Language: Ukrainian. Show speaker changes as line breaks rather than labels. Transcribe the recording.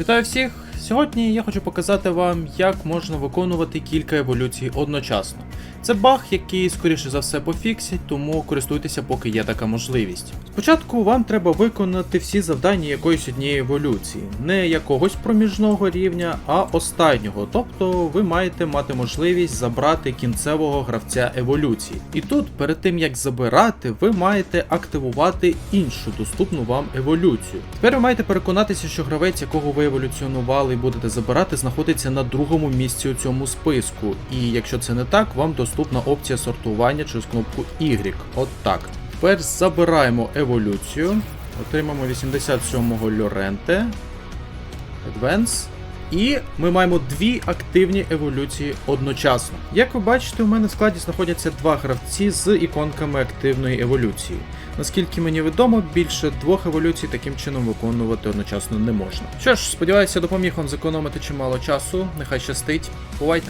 Вітаю всіх! Сьогодні я хочу показати вам, як можна виконувати кілька еволюцій одночасно. Це баг, який скоріше за все пофіксять, тому користуйтеся, поки є така можливість. Спочатку вам треба виконати всі завдання якоїсь однієї еволюції, не якогось проміжного рівня, а останнього. Тобто ви маєте мати можливість забрати кінцевого гравця еволюції. І тут, перед тим як забирати, ви маєте активувати іншу доступну вам еволюцію. Тепер ви маєте переконатися, що гравець, якого ви еволюціонували і будете забирати, знаходиться на другому місці у цьому списку. І якщо це не так, вам доступна опція сортування через кнопку Y. От так. Тепер забираємо еволюцію. Отримаємо 87-го Льоренте. Advance. І ми маємо дві активні еволюції одночасно. Як ви бачите, у мене в складі знаходяться два гравці з іконками активної еволюції. Наскільки мені відомо, більше двох еволюцій таким чином виконувати одночасно не можна. Що ж, сподіваюся, допоміг вам зекономити чимало часу. Нехай щастить. Бувайте!